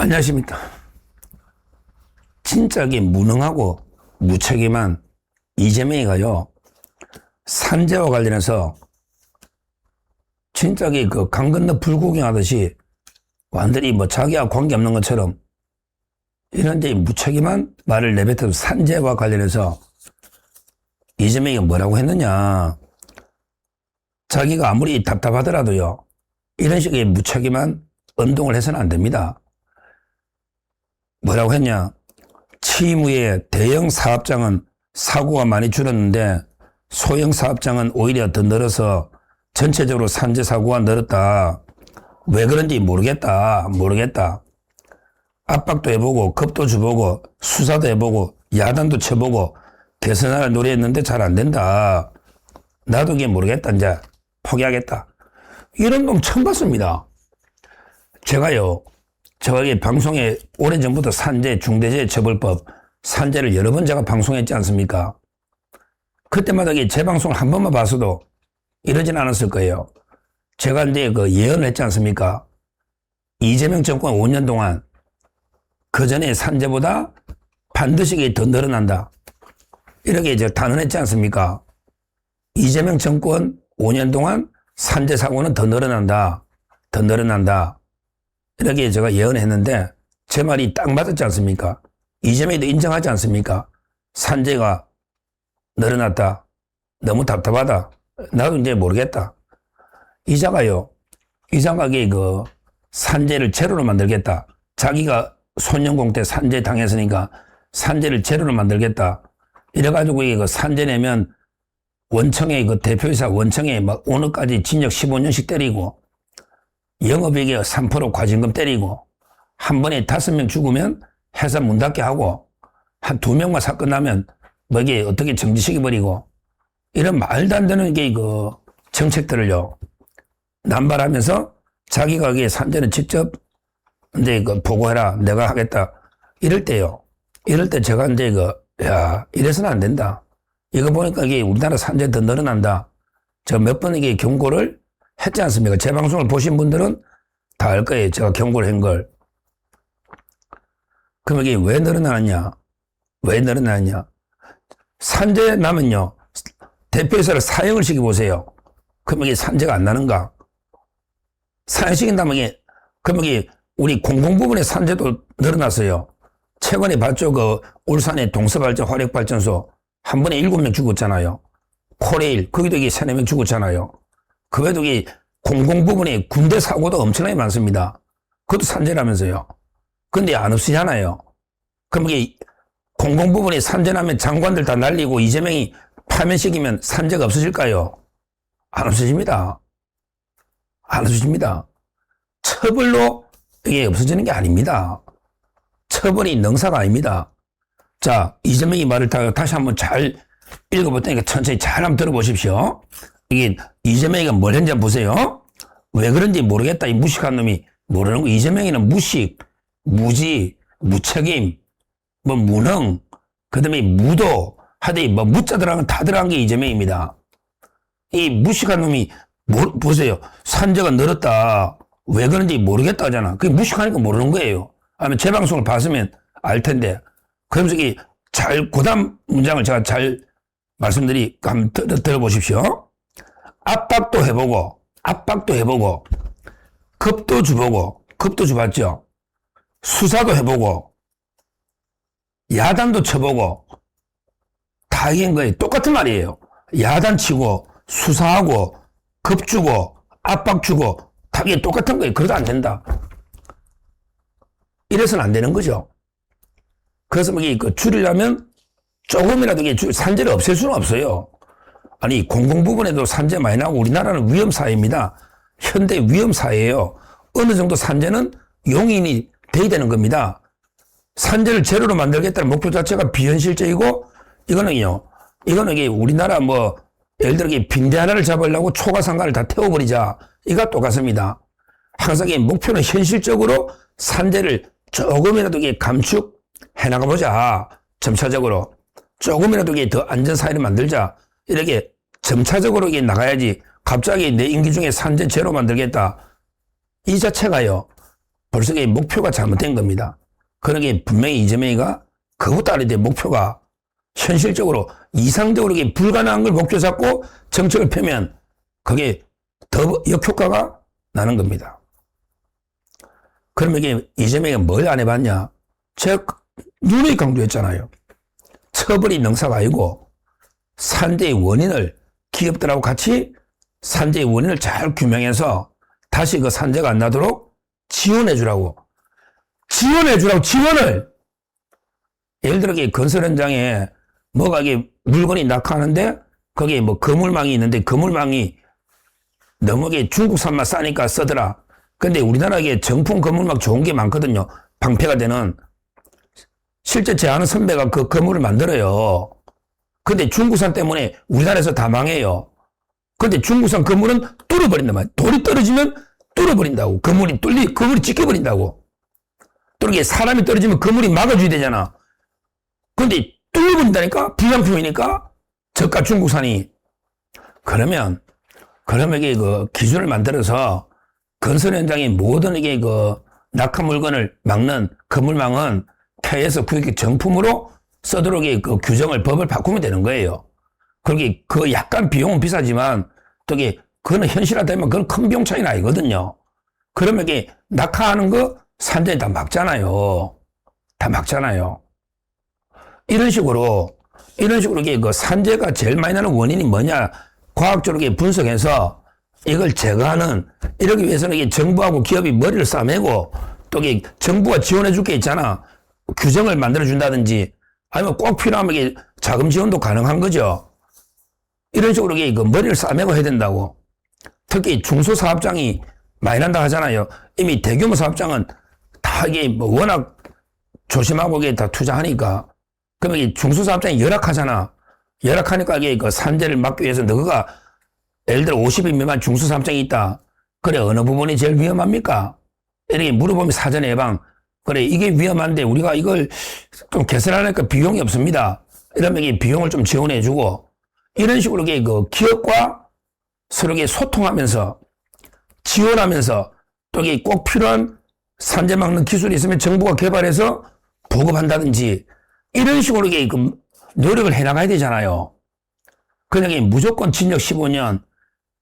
안녕하십니까. 진짜 이게 무능하고 무책임한 이재명이가요, 산재와 관련해서 진짜 그강 건너 불구경 하듯이 완전히 뭐 자기와 관계없는 것처럼 이런 데 무책임한 말을 내뱉어서 산재와 관련해서 이재명이 뭐라고 했느냐. 자기가 아무리 답답하더라도요, 이런 식의 무책임한 운동을 해서는 안 됩니다. 뭐라고 했냐? 취임 후에 대형 사업장은 사고가 많이 줄었는데 소형 사업장은 오히려 더 늘어서 전체적으로 산재 사고가 늘었다. 왜 그런지 모르겠다. 모르겠다. 압박도 해보고 겁도 줘보고 수사도 해보고 야단도 쳐보고 개선할 노래했는데 잘 안 된다. 나도 이게 모르겠다. 이제 포기하겠다. 이런 놈 처음 봤습니다. 제가요, 이 방송에 오래전부터 산재, 중대재해 처벌법, 산재를 여러 번 제가 방송했지 않습니까? 그때마다 이제 방송을 한 번만 봐서도 이러진 않았을 거예요. 제가 이제 그 예언을 했지 않습니까? 이재명 정권 5년 동안 그 전에 산재보다 반드시 더 늘어난다. 이렇게 이제 단언했지 않습니까? 이재명 정권 5년 동안 산재 사고는 더 늘어난다. 더 늘어난다. 이렇게 제가 예언했는데 제 말이 딱 맞았지 않습니까? 이재명도 인정하지 않습니까? 산재가 늘어났다. 너무 답답하다. 나도 이제 모르겠다. 이자가요. 이자가 그 산재를 제로로 만들겠다. 자기가 손영공 때 산재 당했으니까 산재를 제로로 만들겠다. 이래가지고 이거 산재 내면 원청에 그 대표이사 원청에 막 오늘까지 징역 15년씩 때리고 영업이익에 3% 과징금 때리고 한 번에 다섯 명 죽으면 회사 문 닫게 하고 한 두 명만 사건 나면 뭐 이게 어떻게 정지시켜버리고 이런 말도 안 되는 게 그 정책들을요. 남발하면서 자기가 거기에 산재는 직접 이제 그 보고해라 내가 하겠다 이럴 때요. 이럴 때 제가 이제 그야 이래서는 안 된다. 이거 보니까 이게 우리나라 산재 더 늘어난다. 저 몇 번 이게 경고를 했지 않습니까? 제 방송을 보신 분들은 다 알 거예요. 제가 경고를 한 걸. 이게 왜 늘어나느냐? 왜 늘어나느냐? 산재 나면요. 대표이사를 사형을 시켜보세요. 이게 산재가 안 나는가? 사형시킨다면 이게, 이게 우리 공공부문의 산재도 늘어났어요. 최근에 봤죠. 그 울산의 동서발전 화력발전소 한 번에 일곱 명 죽었잖아요. 코레일, 거기도 이게 세네 명 죽었잖아요. 그 외에도 이 공공 부분에 군대 사고도 엄청나게 많습니다. 그것도 산재라면서요. 근데 안 없으잖아요. 그럼 이게 공공 부분에 산재나면 장관들 다 날리고 이재명이 파면시키면 산재가 없어질까요? 안 없어집니다. 안 없어집니다. 처벌로 이게 없어지는 게 아닙니다. 처벌이 능사가 아닙니다. 자, 이재명이 말을 다, 다시 한번 잘 읽어볼 테니까 천천히 잘 한번 들어보십시오. 이게 이재명이가 뭘 했는지 보세요. 왜 그런지 모르겠다. 이 무식한 놈이 모르는 거. 이재명이는 무식, 무지, 무책임, 뭐 무능, 그 다음에 무도, 하되 뭐 무자 들어간 다 들어간 게 이재명입니다. 이 무식한 놈이 뭐, 보세요. 산재가 늘었다. 왜 그런지 모르겠다 하잖아. 그게 무식하니까 모르는 거예요. 아니면 제 방송을 봤으면 알 텐데. 그러면서 이 잘 고담 문장을 제가 잘 말씀드리, 한번 들어, 들어보십시오. 압박도 해보고, 압박도 해보고, 급도 주보고, 급도 주봤죠. 수사도 해보고, 야단도 쳐보고, 다 이긴 거예요. 똑같은 말이에요. 야단 치고, 수사하고, 급 주고, 압박 주고, 다 이게 똑같은 거예요. 그래도 안 된다. 이래서는 안 되는 거죠. 그래서 뭐 이게 그 줄이려면 조금이라도 이게 산재를 없앨 수는 없어요. 아니 공공 부분에도 산재 많이 나고 우리나라는 위험 사회입니다. 현대 위험 사회예요. 어느 정도 산재는 용인이 돼야 되는 겁니다. 산재를 제로로 만들겠다는 목표 자체가 비현실적이고 이거는요. 이거는 이게 우리나라 뭐 예를 들어 빈대 하나를 잡으려고 초가상가를 다 태워버리자. 이거 똑같습니다. 항상 이 목표는 현실적으로 산재를 조금이라도 이게 감축해 나가보자. 점차적으로 조금이라도 이게 더 안전 사회를 만들자. 이렇게 점차적으로 이게 나가야지 갑자기 내 임기 중에 산재 제로 만들겠다. 이 자체가요. 벌써 이 목표가 잘못된 겁니다. 그러게 분명히 이재명이가 그것도 아닌데 목표가 현실적으로 이상적으로 이게 불가능한 걸 목표 잡고 정책을 펴면 그게 더 역효과가 나는 겁니다. 그러면 이게 이재명이 뭘 안 해봤냐? 제가 누누이 강조했잖아요. 처벌이 능사가 아니고 산재의 원인을 기업들하고 같이 산재의 원인을 잘 규명해서 다시 그 산재가 안 나도록 지원해 주라고. 지원해 주라고, 지원을! 예를 들어, 이 건설 현장에 뭐가 이게 물건이 낙하하는데 거기에 뭐 거물망이 있는데 거물망이 너무 이게 중국산만 싸니까 쓰더라. 근데 우리나라에 정품 거물망 좋은 게 많거든요. 방패가 되는. 실제 제 아는 선배가 그 거물을 만들어요. 근데 중국산 때문에 우리나라에서 다 망해요. 근데 중국산 건물은 뚫어버린단 말이야. 돌이 떨어지면 뚫어버린다고. 건물이 뚫리, 건물이 찢겨버린다고. 또 이렇게 사람이 떨어지면 건물이 막아줘야 되잖아. 근데 뚫어버린다니까? 불량품이니까? 저가 중국산이. 그러면, 그러면 이게 그 기준을 만들어서 건설 현장의 모든 이게 그 낙하 물건을 막는 건물망은 폐에서 그게 정품으로 써도록 그 규정을 법을 바꾸면 되는 거예요. 그게 그 약간 비용은 비싸지만 또 이게 그거는 현실화되면 그건 큰 비용 차이는 아니거든요. 그러면 이게 낙하하는 거 산전이 다 막잖아요. 다 막잖아요. 이런 식으로 이런 식으로 이게 그 산재가 제일 많이 나는 원인이 뭐냐 과학적으로 분석해서 이걸 제거하는 이러기 위해서는 이게 정부하고 기업이 머리를 싸매고 또 이게 정부가 지원해 줄 게 있잖아. 규정을 만들어 준다든지 아니면 꼭 필요하면 이게 자금 지원도 가능한 거죠. 이런 식으로 이게 그 머리를 싸매고 해야 된다고. 특히 중소사업장이 많이 난다 하잖아요. 이미 대규모 사업장은 다 이게 뭐 워낙 조심하고 이게 다 투자하니까. 그러면 이 중소사업장이 열악하잖아. 열악하니까 이게 그 산재를 막기 위해서 너가 예를 들어 50인 미만 중소사업장이 있다. 그래, 어느 부분이 제일 위험합니까? 이렇게 물어보면 사전 예방. 그래, 이게 위험한데 우리가 이걸 좀 개선하니까 비용이 없습니다. 이러면 이게 비용을 좀 지원해주고 이런 식으로 이게 그 기업과 서로 이게 소통하면서 지원하면서 또 이게 꼭 필요한 산재 막는 기술이 있으면 정부가 개발해서 보급한다든지 이런 식으로 이게 그 노력을 해 나가야 되잖아요. 그냥 이게 무조건 진역 15년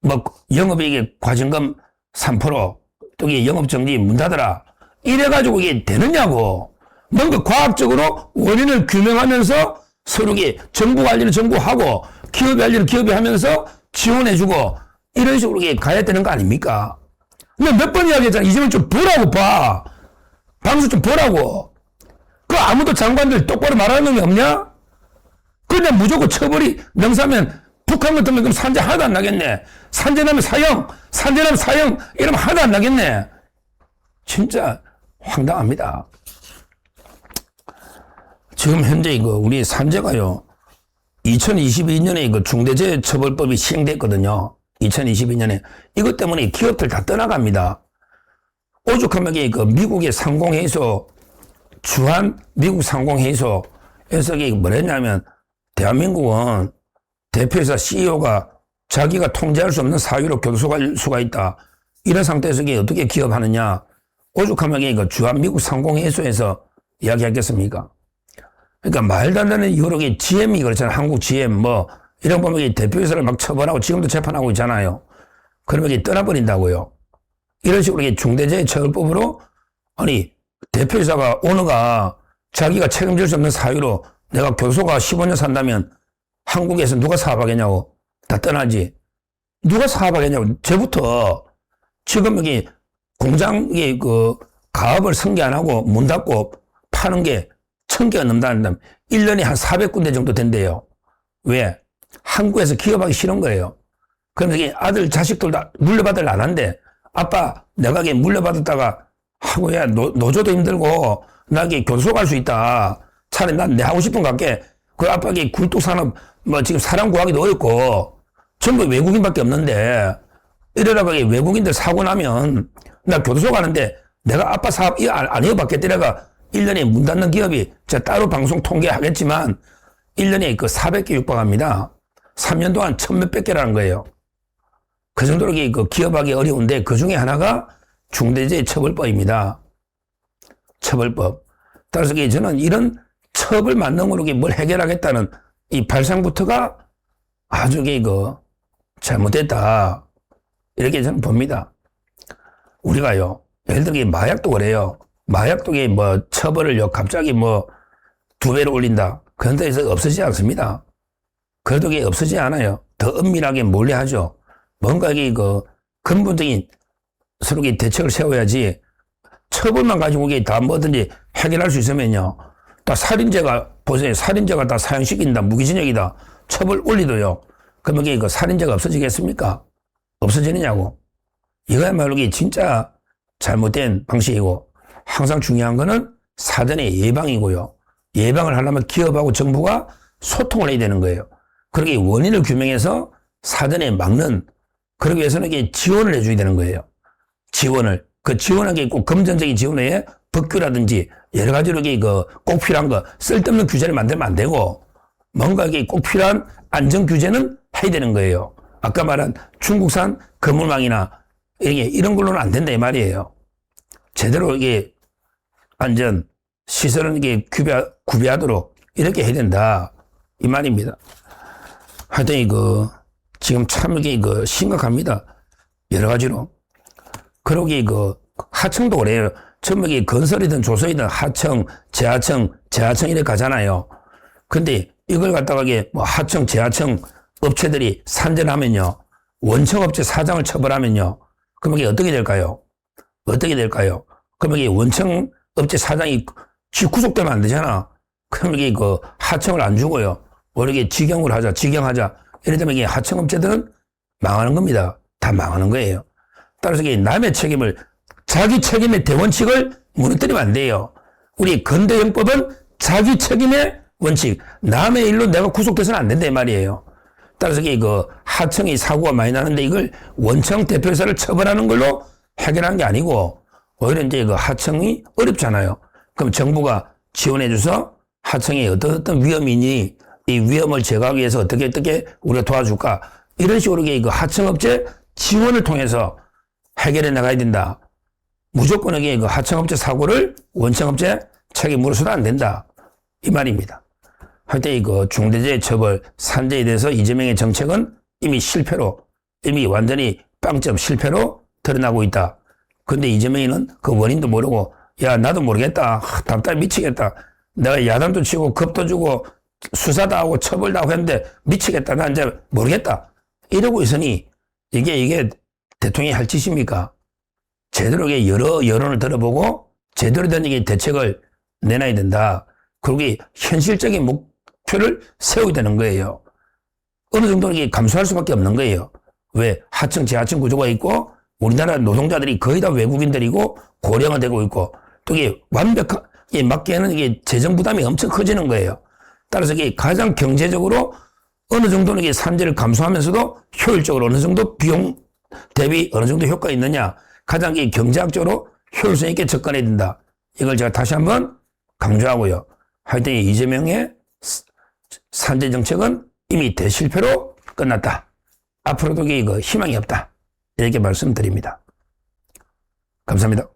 뭐 영업이익 과징금 3%또 이게 영업정지 문 닫아라 이래가지고 이게 되느냐고 뭔가 과학적으로 원인을 규명하면서 서로 이게 정부 관리는 정부하고 할 일은 기업이 하면서 지원해주고 이런 식으로 이게 가야 되는 거 아닙니까? 근데 몇 번 이야기했잖아. 이제는 좀 보라고 봐. 방송 좀 보라고. 그 아무도 장관들 똑바로 말하는 놈이 없냐? 그냥 무조건 처벌이 명사면 북한 같은 거 그럼 산재 하나도 안 나겠네. 산재 나면 사형, 산재 나면 사형 이러면 하나도 안 나겠네. 진짜 황당합니다. 지금 현재 이거 우리 산재가요. 2022년에 그 중대재해처벌법이 시행됐거든요. 2022년에 이것 때문에 기업들 다 떠나갑니다. 오죽하면 그 미국의 상공회의소 주한 미국 상공회의소에서 뭐랬냐면 대한민국은 대표이사 CEO가 자기가 통제할 수 없는 사유로 교도소갈 수가 있다. 이런 상태에서 어떻게 기업하느냐. 오죽하면 그 주한 미국 상공회의소에서 이야기하겠습니까? 그러니까 말도 안 되는 여러 개 GM이 그렇잖아요. 한국 GM 뭐 이런 보면 대표이사를 막 처벌하고 지금도 재판하고 있잖아요. 그러면 이게 떠나버린다고요. 이런 식으로 이게 중대재해처벌법으로 아니 대표이사가 오너가 자기가 책임질 수 없는 사유로 내가 교수가 15년 산다면 한국에서 누가 사업하겠냐고 다 떠나지. 누가 사업하겠냐고 제부터 지금 여기 공장에 그 가업을 승계 안 하고 문 닫고 파는 게 천 개가 넘다는다면 1년에 한 400군데 정도 된대요. 왜? 한국에서 기업하기 싫은 거예요. 그러면서 아들 자식들 다 물려받을 안 한대. 아빠 내가 이게 물려받았다가 하고 야 노, 노조도 힘들고 나게 교수 갈 수 있다. 차라리 난 내 하고 싶은 거 할게. 그 아빠게 굴뚝 산업 뭐 지금 사람 구하기도 어렵고 전부 외국인밖에 없는데 이러다가 외국인들 사고 나면 나 교도소 가는데 내가 아빠 사업 안 해봤겠대 내가 1년에 문 닫는 기업이 제가 따로 방송 통계하겠지만 1년에 그 400개 육박합니다. 3년 동안 천몇백 개라는 거예요. 그 정도로 그 기업하기 어려운데 그 중에 하나가 중대재해처벌법입니다. 처벌법. 따라서 저는 이런 처벌 만능으로 뭘 해결하겠다는 이 발상부터가 아주 그 잘못됐다. 이렇게 저는 봅니다. 우리가요, 예를 들어 이게 마약도 그래요. 이게 뭐 처벌을요, 갑자기 뭐 두 배로 올린다. 그런 데에서 없어지지 않습니다. 그래도 이게 없어지지 않아요. 더 은밀하게 몰래 하죠. 뭔가 이게 그 근본적인 서로 대책을 세워야지 처벌만 가지고 이게 다 뭐든지 해결할 수 있으면요. 다 살인죄가, 보세요. 살인죄가 다 사형시킨다. 무기징역이다. 처벌 올리도요. 그러면 이게 그 살인죄가 없어지겠습니까? 없어지느냐고. 이거야말로 진짜 잘못된 방식이고 항상 중요한 거는 사전의 예방이고요. 예방을 하려면 기업하고 정부가 소통을 해야 되는 거예요. 그러게 원인을 규명해서 사전에 막는 그러기 위해서는 이게 지원을 해줘야 되는 거예요. 지원을. 그 지원한 게꼭 금전적인 지원 외에 법규라든지 여러 가지로 그꼭 필요한 거 쓸데없는 규제를 만들면 안 되고 뭔가 이게 꼭 필요한 안전 규제는 해야 되는 거예요. 아까 말한 중국산 건물망이나 이게 이런 걸로는 안 된다 이 말이에요. 제대로 이게 안전 시설은 이게 구비, 구비하도록 이렇게 해야 된다 이 말입니다. 하여튼 이거 지금 참 이게 그 심각합니다. 여러 가지로. 그러기 그 하청도 그래요. 처음에 건설이든 조선이든 하청, 재하청, 재하청 이렇게 가잖아요. 근데 이걸 갖다가 이게 뭐 하청, 재하청 업체들이 산전하면요. 원청업체 사장을 처벌하면요. 이게 어떻게 될까요? 어떻게 될까요? 이게 원청업체 사장이 지 구속되면 안 되잖아. 그럼 이게 그 하청을 안 주고요. 원래 직영을 하자, 직영하자. 이래 되면 이게 하청업체들은 망하는 겁니다. 다 망하는 거예요. 따라서 이게 남의 책임을 자기 책임의 대원칙을 무너뜨리면 안 돼요. 우리 근대형법은 자기 책임의 원칙, 남의 일로 내가 구속돼서는 안 된다 이 말이에요. 따라서 이게 그 하청이 사고가 많이 나는데 이걸 원청 대표이사를 처벌하는 걸로 해결하는 게 아니고 오히려 이제 그 하청이 어렵잖아요. 그럼 정부가 지원해줘서 하청에 어떤 어떤 위험이 있니 이 위험을 제거하기 위해서 어떻게 어떻게 우리가 도와줄까 이런 식으로 이게 그 하청업체 지원을 통해서 해결해 나가야 된다. 무조건 이게 그 하청업체 사고를 원청업체 책임으로 서는 안 된다. 이 말입니다. 하여튼 이그 중대재해 처벌 산재에 대해서 이재명의 정책은 이미 실패로 이미 완전히 빵점 실패로 드러나고 있다. 근데 이재명이는 그 원인도 모르고 야 나도 모르겠다. 하, 답답해 미치겠다. 내가 야단도 치고 겁도 주고 수사도 하고 처벌도 하고 했는데 미치겠다. 나 이제 모르겠다. 이러고 있으니 이게 이게 대통령이 할 짓입니까? 제대로 여러 여론을 들어보고 제대로 된 대책을 내놔야 된다. 그리고 이 현실적인 목 표를 세워야 되는 거예요. 어느 정도는 이게 감수할 수밖에 없는 거예요. 왜? 하청, 재하청 구조가 있고 우리나라 노동자들이 거의 다 외국인들이고 고령화되고 있고 또 이게 완벽하게 맞게는 이게 재정 부담이 엄청 커지는 거예요. 따라서 이게 가장 경제적으로 어느 정도는 이게 산재를 감수하면서도 효율적으로 어느 정도 비용 대비 어느 정도 효과가 있느냐 가장 이 경제학적으로 효율성 있게 접근해야 된다. 이걸 제가 다시 한번 강조하고요. 하여튼 이 이재명의 산재 정책은 이미 대실패로 끝났다. 앞으로도 이거 희망이 없다. 이렇게 말씀드립니다. 감사합니다.